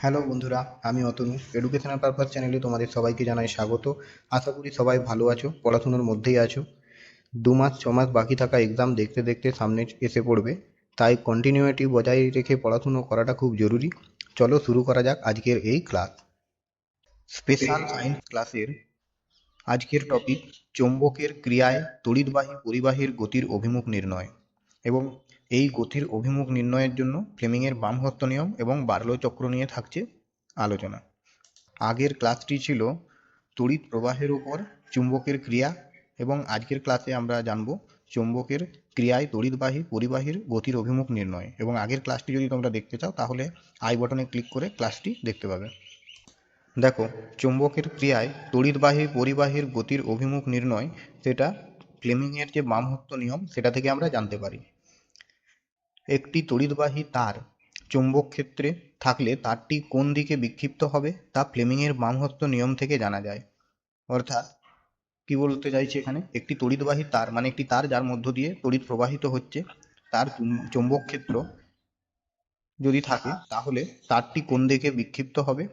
Hello বন্ধুরা, আমি Atanu. Educational purpose চ্যানেলে তোমাদের সবাইকে জানাই স্বাগত। আশা করি সবাই ভালো আছো, পড়াশুনোর মধ্যেই আছো। দু মাস, ছ মাস বাকি থাকা এক্সাম দেখতে দেখতে সামনে এসে পড়বে। তাই কন্টিনিউটি বজায় রেখে পড়াশুনো করাটা খুব জরুরি। চলো শুরু করা যাক আজকের এই ক্লাস স্পেশাল সায়েন্স ক্লাসের আজকের টপিক চৌম্বকের ক্রিয়ায় তড়িৎবাহী পরিবাহীর গতির অভিমুখ নির্ণয়। এবং এই গতির অভিমুখ নির্ণয়ের জন্য ফ্লেমিংয়ের বামহস্ত নিয়ম এবং বার্লো চক্র নিয়ে থাকছে আলোচনা। আগের ক্লাসটি ছিল তড়িৎ প্রবাহের উপর চুম্বকের ক্রিয়া এবং আজকের ক্লাসে আমরা জানব চুম্বকের ক্রিয়ায় তড়িৎবাহী, পরিবাহীর গতির অভিমুখ নির্ণয় এবং আগের ক্লাসটি যদি তোমরা দেখতে চাও তাহলে আই বটনে ক্লিক করে ক্লাসটি দেখতে পাবে। দেখো, চুম্বকের ক্রিয়ায় তড়িৎবাহী, পরিবাহীর গতির অভিমুখ নির্ণয়, সেটা ফ্লেমিংয়ের যে বামহস্ত নিয়ম, সেটা থেকে আমরা জানতে পারি। একটি তড়িৎবাহী তার চৌম্বক ক্ষেত্রে থাকলে তারটি কোন দিকে বিক্ষিপ্ত হবে তা ফ্লেমিংয়ের বামহস্ত নিয়ম থেকে জানা যায়। অর্থাৎ কি বলতে চাইছি এখানে? একটি তড়িৎবাহী তার মানে একটি তার যার মধ্য দিয়ে তড়িৎ প্রবাহিত হচ্ছে, তার চুম- চৌম্বক ক্ষেত্র যদি থাকে তাহলে তারটি কোন দিকে বিক্ষিপ্ত হবে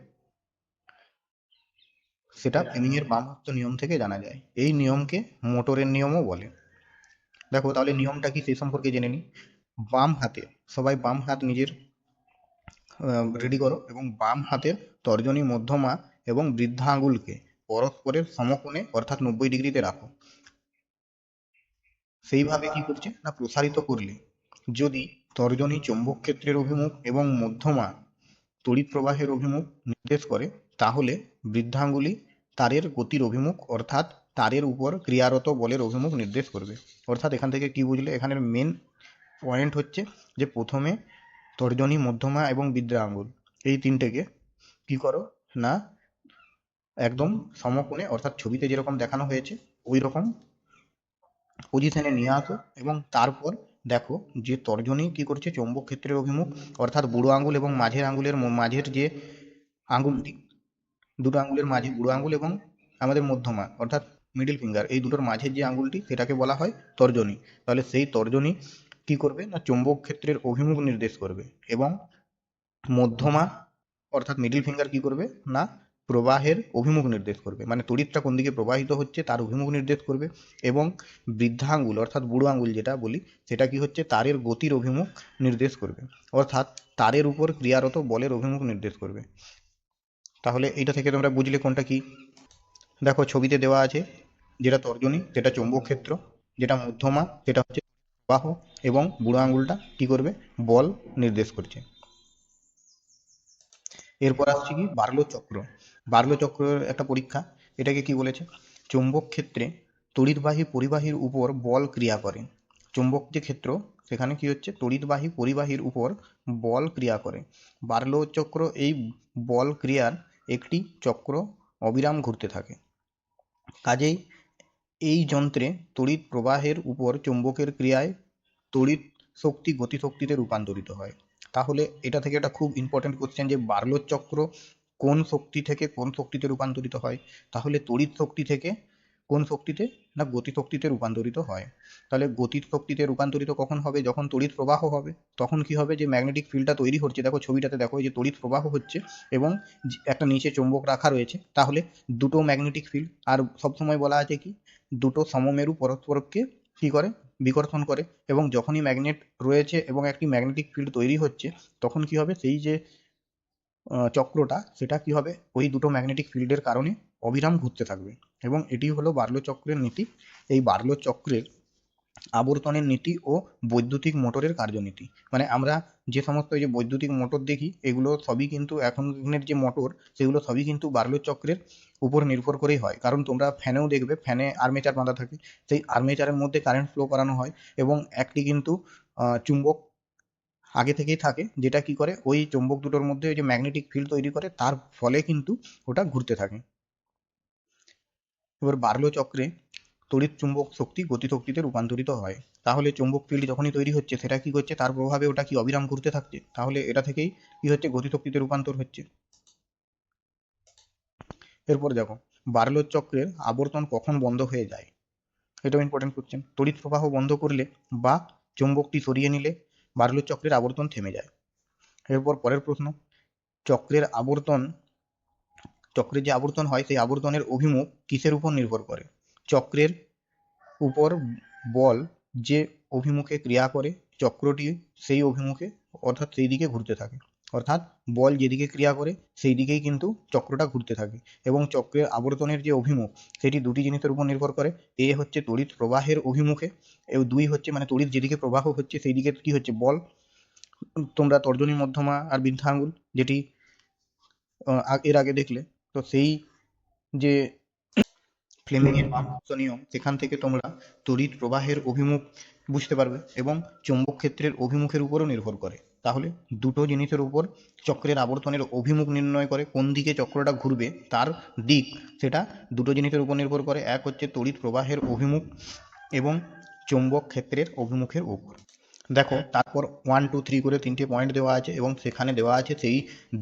সেটা ফ্লেমিংয়ের বামহস্ত নিয়ম থেকে জানা যায়। এই নিয়মকে মোটরের নিয়মও বলে। দেখো তাহলে নিয়মটা কি সেই সম্পর্কে জেনে নিই বাম হাতে, সবাই বাম হাত নিজের রেডি করো, এবং বাম হাতের তর্জনী মধ্যমা এবং বৃদ্ধা আঙুলকে পরস্পরের সমকোণে, অর্থাৎ নব্বই ডিগ্রিতে রাখো। সেইভাবে কি করছে? না, প্রসারিত করলে। যদি তর্জনী চৌম্বক ক্ষেত্রের অভিমুখ এবং মধ্যমা তড়িৎ প্রবাহের অভিমুখ নির্দেশ করে, তাহলে বৃদ্ধাঙ্গুলি তারের গতির অভিমুখ, অর্থাৎ তারের উপর ক্রিয়ারত বলের অভিমুখ নির্দেশ করবে। অর্থাৎ এখান থেকে কি বুঝলে? এখানের মেন পয়েন্ট হচ্ছে যে প্রথমে তর্জনী, মধ্যমা এবং বৃদ্ধা আঙ্গুল। এই তিনটেকে কি করো না একদম সমকোণে, অর্থাৎ ছবিতে যেরকম দেখানো হয়েছে ওই রকম পজিশনে নিয়ে আসো এবং তারপর দেখো যে তর্জনী কি করছে চৌম্বক ক্ষেত্রের অভিমুখ, অর্থাৎ বুড়ো আঙ্গুল এবং মাঝের আঙ্গুলের মাঝের যে আঙ্গুলটি, দুটো আঙ্গুলের মাঝে, বুড়ো আঙ্গুল এবং আমাদের মধ্যমা, অর্থাৎ মিডিল ফিঙ্গার এই দুটোর মাঝের যে আঙ্গুলটি, সেটাকে বলা হয় তর্জনী। তাহলে সেই তর্জনী কি করবে? না, চৌম্বক ক্ষেত্রের অভিমুখ নির্দেশ করবে এবং মধ্যমা অর্থাৎ মিডিল ফিঙ্গার কি করবে? না, প্রবাহের অভিমুখ নির্দেশ করবে। মানে তড়িৎটা কোন দিকে প্রবাহিত হচ্ছে তার অভিমুখ নির্দেশ করবে এবং বৃদ্ধা আঙ্গুল অর্থাৎ বুড়ো আঙ্গুল যেটা বলি, সেটা কি হচ্ছে? তারের গতির অভিমুখ নির্দেশ করবে। অর্থাৎ তারের উপর ক্রিয়ারত বলের অভিমুখ নির্দেশ করবে। তাহলে এইটা থেকে তোমরা বুঝলে কোনটা কি? দেখো ছবিতে দেওয়া আছে যেটা তর্জনী, যেটা চৌম্বক ক্ষেত্র, যেটা মধ্যমা যেটা হচ্ছে প্রবাহ এবং বুড়ো আঙুলটা কি করবে? বল নির্দেশ করছে। এরপর আসছে কি? বার্লো চক্র। বার্লো চক্রের একটা পরীক্ষা, এটাকে কি বলেছে? চুম্বক ক্ষেত্রে তড়িৎবাহী পরিবাহীর উপর বল ক্রিয়া করে। চুম্বক যে ক্ষেত্র, সেখানে কি হচ্ছে? তড়িৎবাহী পরিবাহীর উপর বল ক্রিয়া করে। বার্লো চক্র এই বল ক্রিয়ার একটি চক্র অবিরাম ঘুরতে থাকে। কাজেই এই যন্ত্রে তড়িৎ প্রবাহের উপর চৌম্বকের ক্রিয়ায় তড়িৎ শক্তি গতিশক্তিতে রূপান্তরিত হয়। তাহলে এটা থেকে একটা খুব ইম্পর্টেন্ট কোশ্চেন যে বার্লোর চক্র কোন শক্তি থেকে কোন শক্তিতে রূপান্তরিত হয়? তাহলে তড়িৎ শক্তি থেকে কোন শক্তিতে না গতিশক্তিতে রূপান্তরিত হয়? তাহলে গতি শক্তিতে রূপান্তরিত কখন হবে? যখন তড়িৎ প্রবাহ হবে, তখন কি হবে? যে ম্যাগনেটিক ফিল্ডটা তৈরি হচ্ছে, দেখো ছবিটাতে দেখো যে তড়িৎ প্রবাহ হচ্ছে এবং একটা নিচে চৌম্বক রাখা রয়েছে, তাহলে দুটো ম্যাগনেটিক ফিল্ড আর সবসময় বলা আছে কি? দুটো সমমেরু পরস্পরকে কী করে? বিকর্ষণ করে। এবং যখনই ম্যাগনেট রয়েছে এবং একটি ম্যাগনেটিক ফিল্ড তৈরি হচ্ছে, তখন কি হবে? সেই যে চক্রটা, সেটা কি হবে? ওই দুটো ম্যাগনেটিক ফিল্ডের কারণে অবিরাম ঘুরতে থাকবে। এবং এটি হলো বার্লো চক্রের নীতি। এই বার্লো চক্রের আবর্তনের নীতি ও বৈদ্যুতিক মোটরের কার্যনীতি। মানে আমরা যে সমস্ত যে বৈদ্যুতিক মোটর দেখি, এগুলো সবই কিন্তু এখনের যে মোটর, সেগুলো সবই কিন্তু বার্লো চক্রের উপর নির্ভর করেই হয়। কারণ তোমরা ফ্যানেও দেখবে ফ্যানে আর্মেচার বাঁধা থাকে। সেই আর্মেচারের মধ্যে কারেন্ট ফ্লো করানো হয় এবং একটি কিন্তু চুম্বক আগে থেকেই থাকে, যেটা কি করে? ওই চুম্বক দুটোর মধ্যে ওই যে ম্যাগনেটিক ফিল্ড তৈরি করে, তার ফলে কিন্তু ওটা ঘুরতে থাকে। এবার বার্লো চক্রে তড়িৎ চুম্বক শক্তি গতি শক্তিতে রূপান্তরিত হয়। তাহলে চুম্বক ফিল্ড যখনই তৈরি হচ্ছে, সেটা কি করছে? তার প্রভাবে ওটা কি অবিরাম ঘুরতে থাকছে? তাহলে এটা থেকেই কি হচ্ছে? গতি শক্তিতে রূপান্তর হচ্ছে। এরপর দেখো, বার্লোর চক্রের আবর্তন কখন বন্ধ হয়ে যায়? এটাও ইম্পর্টেন্ট কোশ্চেন তড়িৎ প্রবাহ বন্ধ করলে বা চুম্বকটি সরিয়ে নিলে বার্লোর চক্রের আবর্তন থেমে যায়। এরপর পরের প্রশ্ন, চক্রের আবর্তন, চক্রের যে আবর্তন হয়, সেই আবর্তনের অভিমুখ কিসের উপর নির্ভর করে? চক্রের উপর বল যে অভিমুখে ক্রিয়া করে, চক্রটি সেই অভিমুখে, অর্থাৎ সেই দিকে ঘুরতে থাকে। অর্থাৎ বল যেদিকে ক্রিয়া করে সেই দিকেই কিন্তু চক্রটা ঘুরতে থাকে। এবং চক্রের আবর্তনের যে অভিমুখ, সেটি দুটি জিনিসের উপর নির্ভর করে। এ হচ্ছে তড়িৎ প্রবাহের অভিমুখে এবং দুই হচ্ছে মানে তড়িৎ যেদিকে প্রবাহ হচ্ছে সেই দিকে কি হচ্ছে বল। তোমরা তর্জনী মধ্যমা আর বৃদ্ধা আঙুল যেটি এর আগে দেখলে, তো সেই যে ফ্লেমিংয়ের বামহস্ত নিয়ম, সেখান থেকে তোমরা তড়িৎ প্রবাহের অভিমুখ বুঝতে পারবে এবং চৌম্বক ক্ষেত্রের অভিমুখের উপরও নির্ভর করে। তাহলে দুটো জিনিসের উপর চক্রের আবর্তনের অভিমুখ নির্ণয় করে কোন দিকে চক্রটা ঘুরবে, তার দিক সেটা দুটো জিনিসের উপর নির্ভর করে। এক হচ্ছে তড়িৎ প্রবাহের অভিমুখ এবং চৌম্বক ক্ষেত্রের অভিমুখের উপর। দেখো, তারপর ওয়ান টু থ্রি করে তিনটে পয়েন্ট দেওয়া আছে এবং সেখানে দেওয়া আছে সেই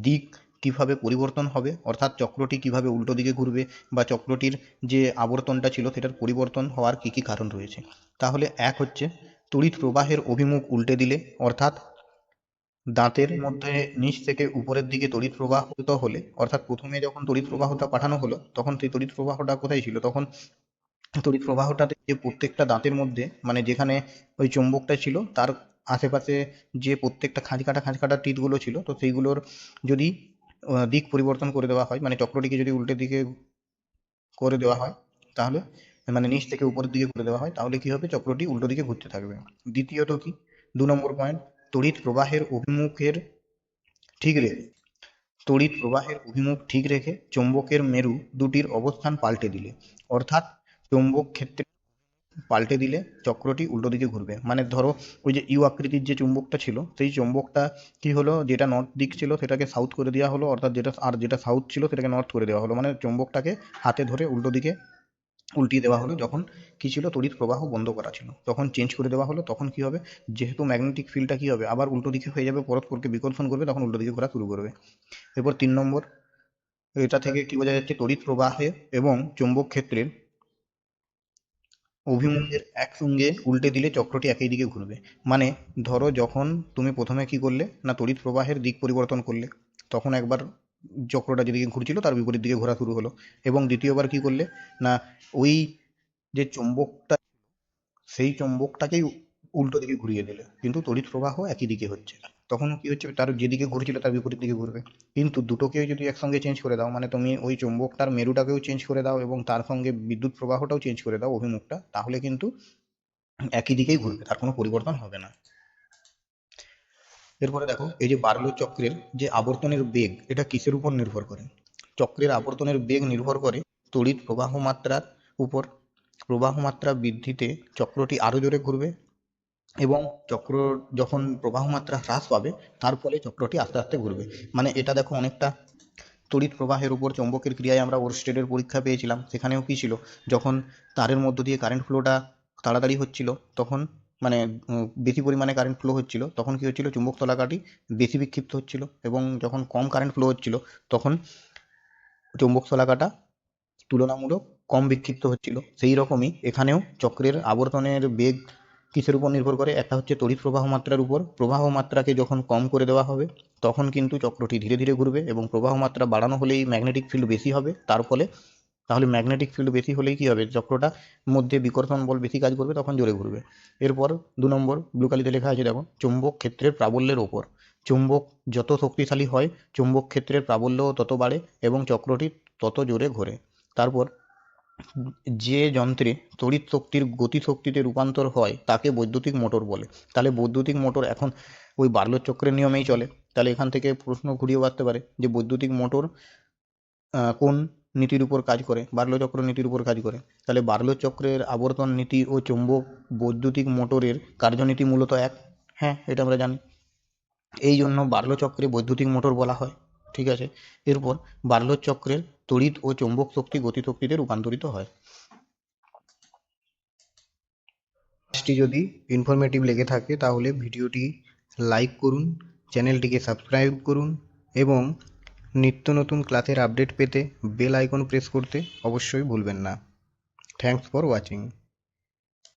দিক কীভাবে পরিবর্তন হবে, অর্থাৎ চক্রটি কীভাবে উল্টো দিকে ঘুরবে বা চক্রটির যে আবর্তনটা ছিল সেটার পরিবর্তন হওয়ার কী কী কারণ রয়েছে। তাহলে এক হচ্ছে তড়িৎ প্রবাহের অভিমুখ উল্টে দিলে, অর্থাৎ দাঁতের মধ্যে নিচ থেকে উপরের দিকে তড়িৎ প্রবাহিত হলে, অর্থাৎ প্রথমে যখন তড়িৎ প্রবাহটা পাঠানো হলো, তখন সেই তড়িৎ প্রবাহটা কোথায় ছিল? তখন তড়িৎ প্রবাহটাতে যে প্রত্যেকটা দাঁতের মধ্যে মানে যেখানে ওই চুম্বকটা ছিল, তার আশেপাশে যে প্রত্যেকটা খাঁজ কাটা খাঁজ কাটা ছিল, তো সেইগুলোর যদি দিক পরিবর্তন করে দেওয়া হয় মানে চক্রটিকে যদি উল্টো দিকে করে দেওয়া হয়, তাহলে মানে নিচ থেকে উপরের দিকে করে দেওয়া হয়, তাহলে কি হবে? চক্রটি উল্টো দিকে ঘুরতে থাকবে। দ্বিতীয়ত কি? দু নম্বর পয়েন্ট তড়িৎ প্রবাহের অভিমুখের ঠিক রেখে, তড়িৎ প্রবাহের অভিমুখ ঠিক রেখে চৌম্বকের মেরু দুটির অবস্থান পাল্টে দিলে, অর্থাৎ চৌম্বক ক্ষেত্রে পাল্টে দিলে চক্রটি উল্টো দিকে ঘুরবে। মানে ধরো ওই যে ইউ আকৃতির যে চুম্বকটা ছিল, সেই চুম্বকটা কি হলো? যেটা নর্থ দিক ছিল সেটাকে সাউথ করে দেওয়া হলো, অর্থাৎ যেটা, আর যেটা সাউথ ছিল সেটাকে নর্থ করে দেওয়া হলো। মানে চুম্বকটাকে হাতে ধরে উল্টো দিকে উল্টিয়ে দেওয়া হলো, যখন কি ছিল, তড়িৎ প্রবাহ বন্ধ করা ছিল। তখন চেঞ্জ করে দেওয়া হলো, তখন কি হবে? যেহেতু ম্যাগনেটিক ফিল্ডটা কি হবে? আবার উল্টো দিকে হয়ে যাবে, পরস্পরকে বিকর্ষণ করবে, তখন উল্টো দিকে ঘোরা শুরু করবে। এরপর তিন নম্বর, এটা থেকে কি বোঝা যাচ্ছে? তড়িৎ প্রবাহে এবং চুম্বক ক্ষেত্রের অভিমুখের একসঙ্গে উল্টে দিলে চক্রটি একই দিকে ঘুরবে। মানে ধরো যখন তুমি প্রথমে কি করলে? না, তড়িৎ প্রবাহের দিক পরিবর্তন করলে, তখন একবার চক্রটা যেদিকে ঘুরছিল তার বিপরীত দিকে ঘোরা শুরু হলো। এবং দ্বিতীয়বার কি করলে? না, ওই যে চুম্বকটা সেই চুম্বকটাকেই উল্টো দিকে ঘুরিয়ে দিলে। কিন্তু তড়িৎ প্রবাহ একই দিকে হচ্ছে। তখন কি হচ্ছে? তার যেদিকে ঘুরছিল তার বিপরীত দিকে ঘুরবে। কিন্তু দুটোকে যদি একসঙ্গে চেঞ্জ করে দাও মানে তুমি ওই চুম্বকটার মেরুটাকেও চেঞ্জ করে দাও এবং তার সঙ্গে বিদ্যুৎ প্রবাহটাও চেঞ্জ করে দাও অভিমুখটা, তাহলে কিন্তু একই দিকেই ঘুরবে, তার কোনো পরিবর্তন হবে না। এরপরে দেখো, এই যে বার্লো চক্রের যে আবর্তনের বেগ, এটা কিসের উপর নির্ভর করে? চক্রের আবর্তনের বেগ নির্ভর করে তড়িৎ প্রবাহ মাত্রার উপর। প্রবাহ মাত্রা বৃদ্ধিতে চক্রটি আরও জোরে ঘুরবে এবং চক্র যখন প্রবাহ মাত্রা হ্রাস পাবে, তার ফলে চক্রটি আস্তে আস্তে ঘুরবে। মানে এটা দেখো অনেকটা তড়িৎ প্রবাহের উপর চৌম্বকের ক্রিয়ায় আমরা ওর ওরস্টেডের পরীক্ষা পেয়েছিলাম। সেখানেও কি ছিল? যখন তারের মধ্য দিয়ে কারেন্ট ফ্লোটা তাড়াতাড়ি হচ্ছিল, তখন মানে বেশি পরিমাণে কারেন্ট ফ্লো হচ্ছিল, তখন কী হচ্ছিল, চুম্বক তলাকাটি বেশি বিক্ষিপ্ত হচ্ছিল এবং যখন কম কারেন্ট ফ্লো হচ্ছিল, তখন চুম্বক শলাকাটা তুলনামূলক কম বিক্ষিপ্ত হচ্ছিল। সেই রকমই এখানেও চক্রের আবর্তনের বেগ কিসের উপর নির্ভর করে? একটা হচ্ছে তড়িৎ প্রবাহ মাত্রার উপর। প্রবাহ মাত্রাকে যখন কম করে দেওয়া হবে, তখন কিন্তু চক্রটি ধীরে ধীরে ঘুরবে এবং প্রবাহ মাত্রা বাড়ানো হলেই ম্যাগনেটিক ফিল্ড বেশি হবে। তার ফলে তাহলে ম্যাগনেটিক ফিল্ড বেশি হলেই কী হবে? চক্রটা মধ্যে বিকর্ষণ বল বেশি কাজ করবে, তখন জোরে ঘুরবে। এরপর দু নম্বর ব্লুকালিতে লেখা আছে, দেখো, চুম্বক ক্ষেত্রের প্রাবল্যের ওপর। চুম্বক যত শক্তিশালী হয়, চুম্বক ক্ষেত্রের প্রাবল্যও তত বাড়ে এবং চক্রটি তত জোরে ঘোরে। তারপর যে যন্ত্রে তড়িৎ শক্তির গতি শক্তিতে রূপান্তর হয়, তাকে বৈদ্যুতিক মোটর বলে। তাহলে বৈদ্যুতিক মোটর এখন ওই বার্লোর চক্রের নিয়মেই চলে। তাহলে এখান থেকে প্রশ্ন ঘুরিয়ে বাড়তে পারে যে বৈদ্যুতিক মোটর কোন নীতির উপর কাজ করে, বার্লো চক্র নীতির উপর কাজ করে। তাহলে বার্লো চক্রের আবর্তন নীতি ও চৌম্বক বৈদ্যুতিক মোটরের কার্যনীতি মূলত এক। হ্যাঁ এটা আমরা জানি। এই জন্য বার্লো চক্রে বৈদ্যুতিক মোটর বলা হয়, ঠিক আছে? এরপর বার্লো চক্রের তড়িৎ ও চৌম্বক শক্তি গতি শক্তিতে রূপান্তরিত হয়। কাজটি যদি ইনফরমেটিভ লেগে থাকে, তাহলে ভিডিওটি লাইক করুন চ্যানেলটিকে সাবস্ক্রাইব করুন এবং নিত্য নতুন ক্লাসের আপডেট পেতে বেল আইকন প্রেস করতে অবশ্যই ভুলবেন না। Thanks for watching